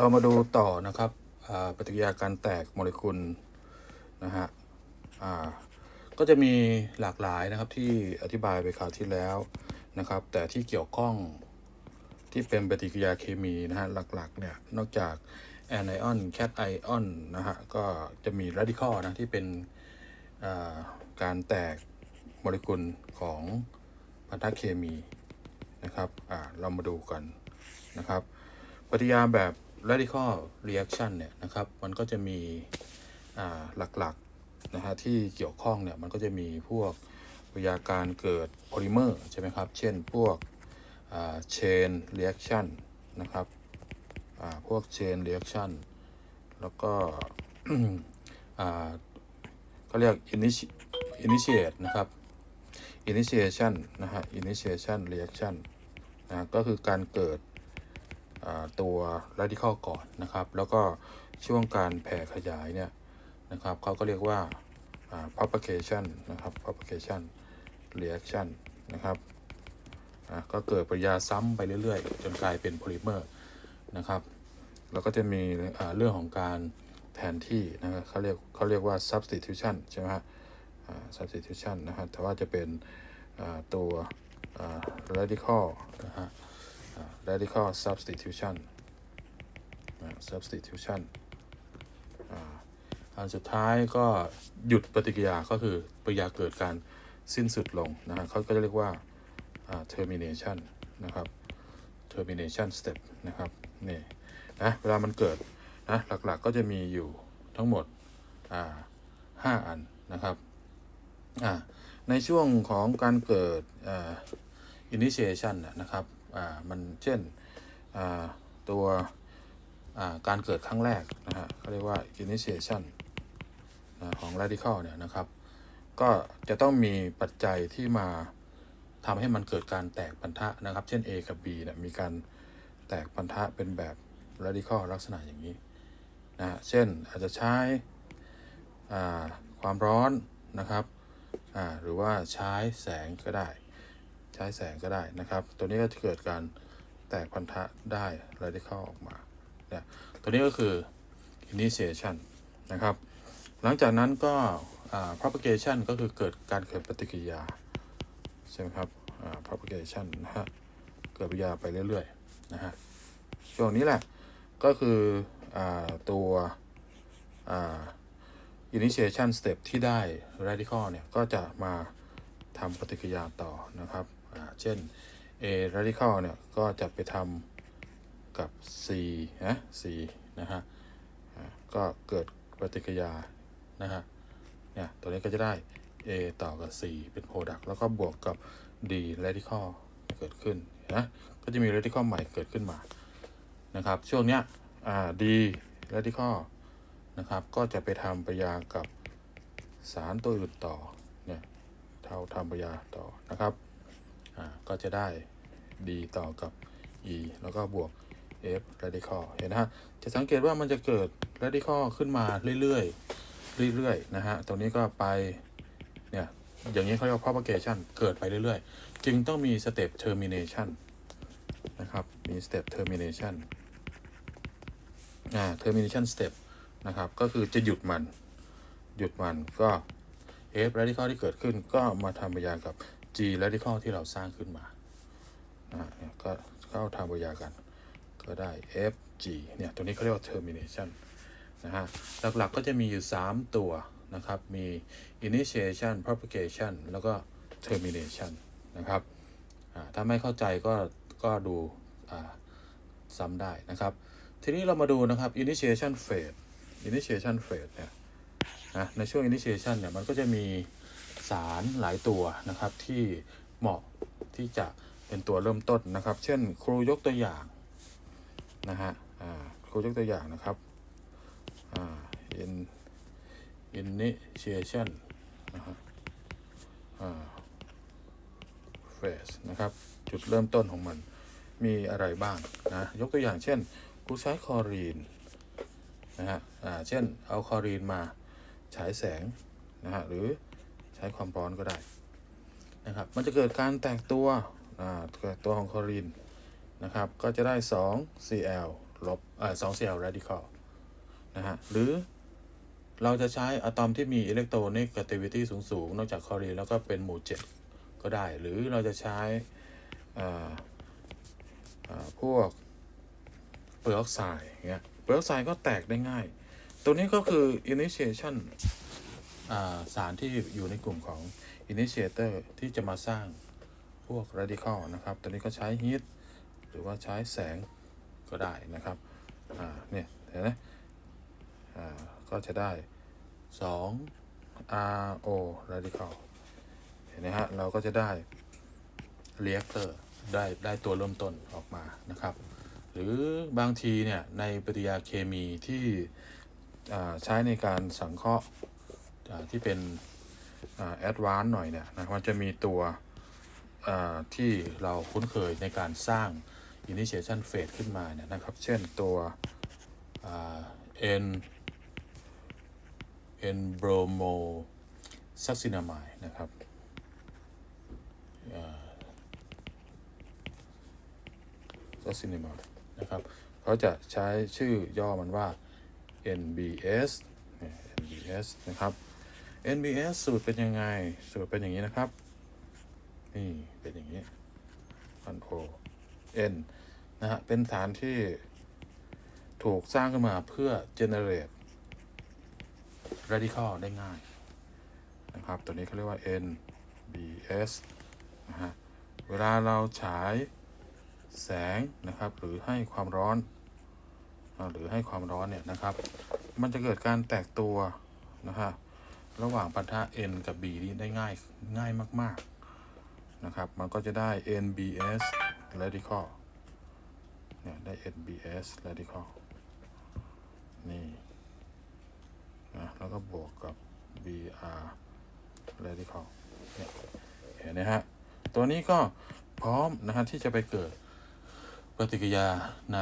เรามาดูต่อนะครับปฏิกิริยาการแตกโมเลกุลนะฮะก็จะมีหลากหลายนะครับที่อธิบายไปคราวที่แล้วนะครับ แต่ที่เกี่ยวข้องที่เป็นปฏิกิริยาเคมีนะฮะหลักๆเนี่ยนอกจากแอนไอออนแคทไอออนนะฮะก็จะมี r a ดิคอลนะที่เป็นการแตกโมเลกุลของพันธะเคมีนะครับเรามาดูกันนะครับปฏิกิริยาแบบ radical reaction เนี่ยนะครับ มันก็จะมีหลักๆนะฮะที่เกี่ยวข้องเนี่ยมันก็จะมีพวกปฏิกิริยาการเกิดโพลิเมอร์ใช่ไหมครับ เช่นพวก chain reaction นะครับพวก chain reaction แล้วก็อ่าก็เรียก initiate นะครับ initiation นะฮะ initiation reaction นะก็คือการเกิด ตัว radical ก่อนนะครับ แล้วก็ช่วงการแผ่ขยายเนี่ยนะครับเขาก็เรียกว่า propagation นะครับ propagation reaction นะครับก็เกิดปริยาซ้ำไปเรื่อยๆ จนกลายเป็นโพลิเมอร์นะครับ แล้วก็จะมีเรื่องของการแทนที่นะครับเขาเรียกเขาเรียกว่า substitution ใช่ไหมฮะ substitution นะครับแต่ว่าจะเป็นตัว radical นะฮะ radical substitution นะ substitution อันสุดท้ายก็หยุดปฏิกิริยาก็คือปฏิกิริยาเกิดการสิ้นสุดลงนะฮะเขาก็จะเรียกว่า termination นะครับ termination step นะครับนี่นะเวลามันเกิดนะหลักๆก็จะมีอยู่ทั้งหมดอ่าห้าอันนะครับอ่าในช่วงของการเกิดอ่า initiation นะครับ มันเช่นอ่าตัวอ่าการเกิดครั้งแรกนะฮะเขาเรียกว่า initiation นะของ radical เนี่ยนะครับ ก็จะต้องมีปัจจัยที่มาทำให้มันเกิดการแตกพันธะนะครับ เช่น A กับ B เนี่ยมีการแตกพันธะเป็นแบบ radical ลักษณะอย่างนี้นะฮะเช่นอาจจะใช้อ่าความร้อนนะครับอ่าหรือว่าใช้แสงก็ได้ ใช้แสงก็ได้นะครับ ตัวนี้ก็จะเกิดการแตกพันธะได้ radical ออกมาเนี่ยตัวนี้ก็คือ initiation นะครับ หลังจากนั้นก็ propagation ก็คือเกิดการเกิดปฏิกิริยา ใช่ไหมครับ propagation นะฮะ เกิดปฏิกิริยาไปเรื่อยๆนะฮะ ช่วงนี้แหละ ก็คืออตัว initiation step ที่ได้ radical เนี่ย ก็จะมาทำปฏิกิริยาต่อนะครับ เช่น A radical เนี่ย ก็จะไปทำกับ C นะ C นะฮะก็เกิดปฏิกิริยานะฮะเนี่ยตัวนี้ก็จะได้ A ต่อกับ C เป็น product แล้วก็บวกกับ D radical เกิดขึ้นนะก็จะมี radical ใหม่เกิดขึ้นมานะครับ ช่วงเนี้ย D radical นะครับ ก็จะไปทำปฏิกิริยากับสารตัวอื่นต่อเนี่ยเท่าทำปฏิกิริยาต่อนะครับ ก็จะได้ D ต่อกับ E แล้วก็บวก F radical เห็นนะฮะ จะสังเกตว่ามันจะเกิด radical ขึ้นมาเรื่อยๆ เรื่อยๆ นะฮะ ตรงนี้ก็ไป เนี่ย อย่างนี้เขาเรียกว่า propagation เกิดไปเรื่อยๆ จึงต้องมี step termination นะครับ มี step termination อ่า termination step นะครับ ก็คือจะหยุดมัน หยุดมันก็ F radical ที่เกิดขึ้นก็มาทำปฏิกิริยากับ G radical ที่เราสร้างขึ้นมาอ่าเนี่ยก็เข้าทำปฏิกิริยากัน ก็ได้ F G เนี่ยตัวนี้เขาเรียกว่า termination นะฮะ หลักๆก็จะมีอยู่ 3 ตัวนะครับ มี initiation propagation แล้วก็ termination นะครับอ่าถ้าไม่เข้าใจก็ก็ดูอ่าซ้ำได้นะครับ ทีนี้เรามาดูนะครับ initiation phase initiation phase เนี่ยนะในช่วง initiation เนี่ย มันก็จะมี สารหลายตัวนะครับ ที่เหมาะที่จะเป็นตัวเริ่มต้นนะครับ เช่น ครูยกตัวอย่างนะฮะครูยกตัวอย่างนะครับอ่า in initiation นะฮะอ่า phase นะครับ จุดเริ่มต้นของมันมีอะไรบ้างนะยกตัวอย่างเช่นครูใช้คอรีนนะฮะอ่าเช่นเอาคอรีนมาฉายแสงนะฮะหรือ ใช้ความร้อนก็ได้นะครับ มันจะเกิดการแตกตัวเกิดตัวของคลอรีนนะครับ ก็จะได้ 2 Cl ลบเอ่อสองเซลล์ radical นะฮะ หรือเราจะใช้อะตอมที่มีอิเล็กโทรนิก activity สูงสูง ๆ นอกจากคลอรีนแล้วก็เป็นหมู่เจ็ดก็ได้ หรือเราจะใช้พวกเปลือกออกไซด์อย่างเงี้ยเปลือกออกไซด์ก็แตกได้ง่าย ตัวนี้ก็คือ initiation อ่า สารที่อยู่ในกลุ่มของ initiator ที่จะมาสร้างพวก radical นะครับตัวนี้ก็ใช้ heat หรือว่าใช้แสงก็ได้นะครับเนี่ยเห็นไหมก็จะได้ 2 RO radical เห็นไหมฮะ เราก็จะได้ reactor ได้ได้ตัวเริ่มต้นออกมานะครับ หรือบางทีเนี่ยในปฏิกิริยาเคมีที่ใช้ในการสังเคราะห์ ที่เป็นแอดวานซ์หน่อยเนี่ยนะมันจะมีตัวที่เราคุ้นเคยในการสร้าง initiation phase ขึ้นมาเนี่ยนะครับ เช่นตัว N N bromo succinamide นะครับอ่า succinamide นะครับ เขาจะใช้ชื่อย่อมันว่า NBS NBS นะครับ NBS สูตรเป็นยังไง สูตรเป็นอย่างนี้นะครับ นี่เป็นอย่างนี้พันโอ N นะฮะ เป็นสารที่ถูกสร้างขึ้นมาเพื่อ generate radical ได้ง่ายนะครับ ตัวนี้เขาเรียกว่า NBS นะฮะ เวลาเราฉายแสงนะครับ หรือให้ความร้อน หรือให้ความร้อนเนี่ยนะครับ มันจะเกิดการแตกตัวนะฮะ ระหว่างพันธะ N กับ B นี้ได้ง่ายง่ายมาก ๆ นะครับ มันก็จะได้ NBS radical เนี่ยได้ NBS radical นี่นะแล้วก็บวกกับ BR radical เนี่ยเห็นไหมฮะ ตัวนี้ก็พร้อมนะฮะที่จะไปเกิดปฏิกิริยาใน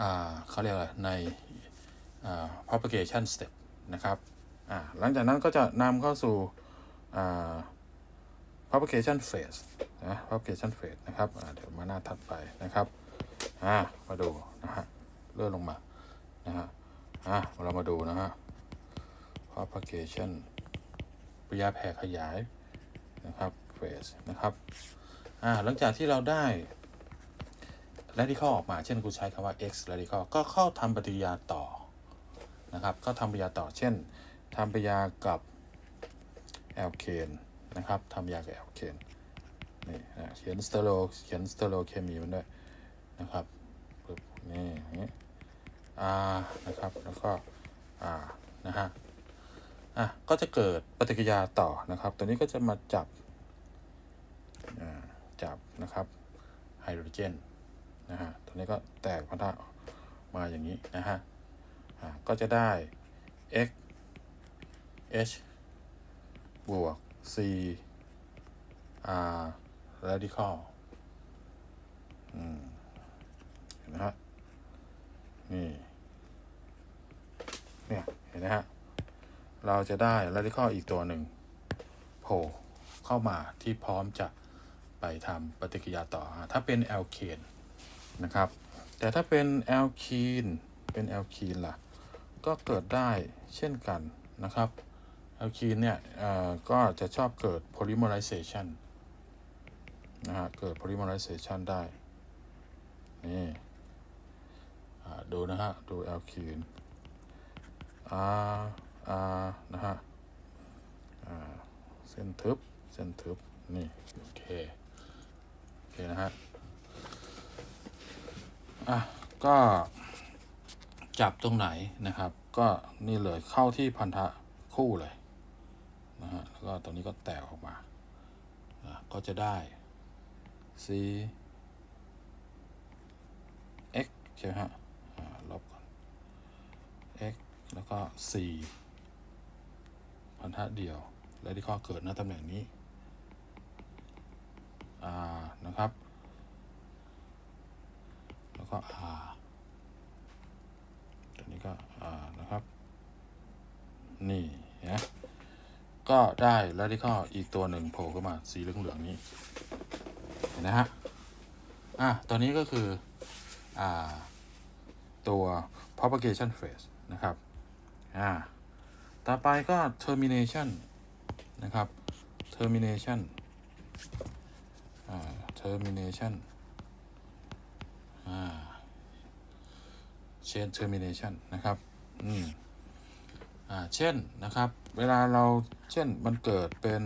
อ่าเขาเรียกอะไรใน propagation step นะครับ หลังจากนั้นก็จะนำเข้าสู่ propagation phase นะ propagation phase นะครับเดี๋ยวมาหน้าถัดไปนะครับมาดูนะฮะเลื่อนลงมานะฮะอ่าเรามาดูนะฮะ propagation ปริยาแผ่ขยายนะครับ phase นะครับอ่าหลังจากที่เราได้ radical ออกมา เช่นกูใช้คำว่า x radical ก็เข้าทำปฏิกิริยาต่อนะครับ ก็ทำปฏิกิริยาต่อ เช่น ทำปยากับแอลเคนนะครับทำยากับแอลเคนนี่นะเขียนสเตโรเขียนสเตโรเคมีมันด้วยนะครับปึ๊บนี่อย่างนี้ R นะครับแล้วก็ R นะฮะอะก็จะเกิดปฏิกิริยาต่อนะครับ ตัวนี้ก็จะมาจับจับนะครับไฮโดรเจนนะฮะตัวนี้ก็แตกพันธะมาอย่างนี้นะฮะอ่าก็จะได้ x h บวก c r radical อืมเห็นไหมฮะ นี่ เนี่ย เห็นไหมฮะ เราจะได้ radical อีกตัวหนึ่งโผล่เข้ามาที่พร้อมจะไปทำปฏิกิริยาต่ออะถ้าเป็นแอลเคนนะครับ แต่ถ้าเป็นแอลคีน เป็นแอลคีนล่ะ ก็เกิดได้เช่นกันนะครับ อลคีนเนี่ยก็จะชอบเกิด polymerization นะฮะ เกิด polymerization ได้ นี่ดูนะฮะ ดูแอลคีน R R นะฮะเส้นทึบ เส้นทึบ นี่ โอเค โอเค นะฮะ อะ ก็จับตรงไหนนะครับ ก็นี่เลยเข้าที่พันธะคู่เลย นะฮะแล้วก็ตรงนี้ก็แตกออกมาก็จะได้ C x ใช่ไหมฮะลบก่อน x แล้วก็ c พันธะเดียว และที่ข้อเกิดณตำแหน่งนี้นะครับ แล้วก็ r ตัวนี้ก็ r นะครับ นี่นะ ก็ได้ radical อีกตัวหนึ่งโผล่ขึ้นมาสีเหลืองๆนี้เห็นนะฮะอะตัวนี้ก็คืออ่าตัว propagation phase นะครับอ่าต่อไปก็ termination นะครับ termination อ่า termination อ่า chain termination นะครับ อืม เช่นนะครับ เวลาเราเช่นมันเกิดเป็น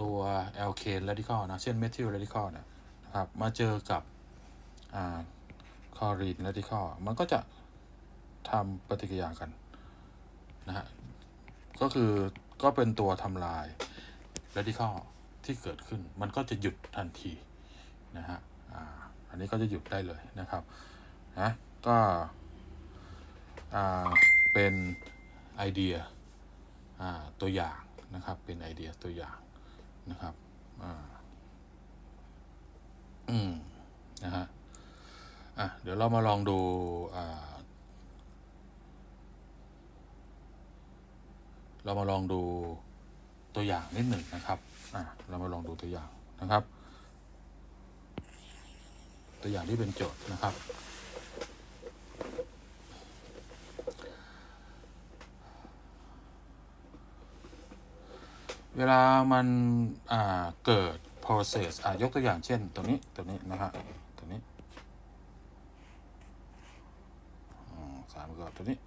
ตัว alkane radical นะ เช่น methyl radical นะนะครับ มาเจอกับอ่า chlorine radical มันก็จะทำปฏิกิริยากันนะฮะ ก็คือก็เป็นตัวทำลาย radical ที่เกิดขึ้น มันก็จะหยุดทันทีนะฮะออันนี้ก็จะหยุดได้เลยนะครับ นะ ก็ อ่า เป็นไอเดียตัวอย่างนะครับ เป็นไอเดียตัวอย่างนะครับอืมนะฮะอะเดี๋ยวเรามาลองดูอ่าเรามาลองดูตัวอย่างนิดหนึ่งนะครับอะเรามาลองดูตัวอย่างนะครับ ตัวอย่างที่เป็นโจทย์นะครับ เวลามันเกิด process ยกตัวอย่างเช่น ตัวนี้ ตัวนี้นะฮะตัวนี้อืมสามก็ตัวนี้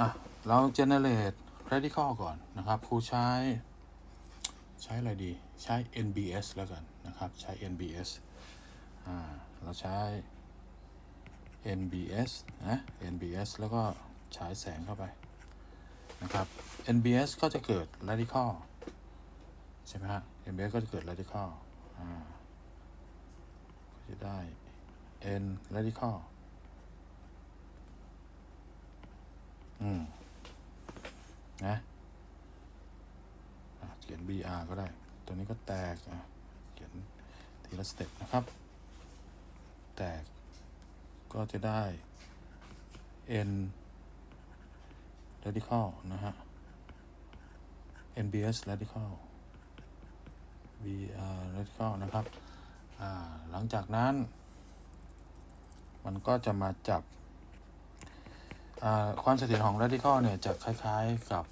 อะ เรา generate radical ก่อนนะครับ ครูใช้ ใช้อะไรดี ใช้ NBS แล้วกันนะครับ ใช้ NBS อ่า เราใช้ NBS นะ NBS แล้วก็ฉายแสงเข้าไปนะครับ NBS ก็จะเกิด radical ใช่ไหมฮะ NBS ก็จะเกิด radical อ่าก็จะได้ N radical อืมนะอะเขียน BR ก็ได้ ตัวนี้ก็แตกอะเขียนทีละสเต็ปนะครับ แตก ก็จะได้ n radical นะฮะ nbs radical br radical นะครับ หลังจากนั้น มันก็จะมาจับ ความเสถียรของ radical เนี่ย จะคล้ายๆกับ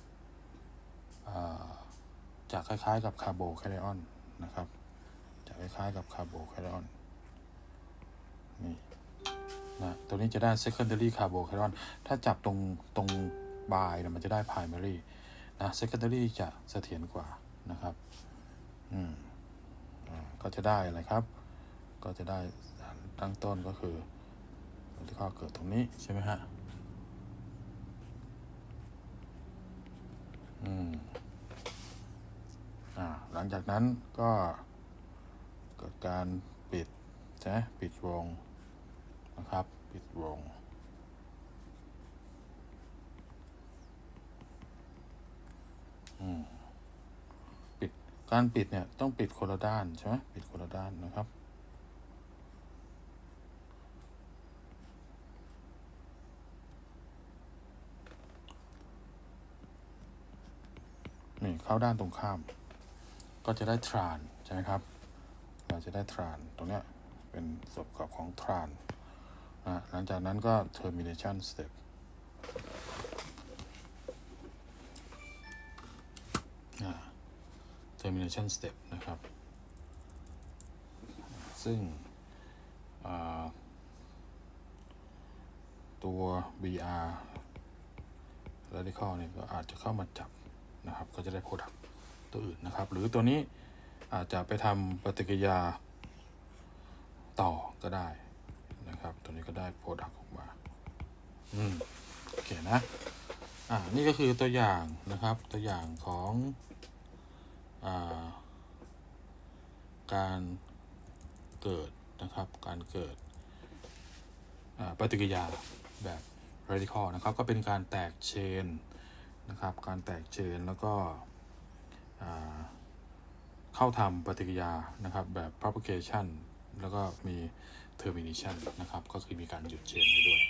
จะคล้ายๆกับคาร์โบแค t ออนนะครับ จะคล้ายๆกับคาร์โบแค t ออนนี่ นะตัวนี้จะได้ secondary carbocation ถ้าจับตรงตรงบายนะมันจะได้ primary นะ secondary จะเสถียรกว่านะครับ อืมอ่าก็จะได้อะไรครับ ก็จะได้ตั้งต้นก็คือที่ข้อเกิดตรงนี้ใช่ไหมฮะ อืม อ่า หลังจากนั้นก็เกิดการปิดใช่ปิดวง นะครับ ปิดวงอืมปิด การปิดเนี่ย ต้องปิดคนละด้านใช่ไหมปิดคนละด้านนะครับ นี่ เข้าด้านตรงข้าม ก็จะได้ทราน ใช่ไหมครับ เราจะได้ทราน ตรงเนี้ยเป็นส่วนประกอบของทราน หลังจากนั้นก็ termination step termination step นะครับ ซึ่งตัว BR radical เนี่ยก็อาจจะเข้ามาจับนะครับ ก็จะได้ product ตัวอื่นนะครับ หรือตัวนี้อาจจะไปทำปฏิกิริยาต่อก็ได้ นะครับ ตัวนี้ก็ได้โปรดักต์ออกมา อืม โอเคนะ อ่า นี่ก็คือตัวอย่างนะครับ ตัวอย่างของ อ่า การเกิดนะครับ การเกิด อ่า ปฏิกิริยาแบบ radical นะครับ ก็เป็นการแตกเชนนะครับ การแตกเชนแล้วก็ อ่าเข้าทำปฏิกิริยานะครับแบบ propagation แล้วก็มี termination นะครับ ก็คือมีการหยุดเชนไปด้วย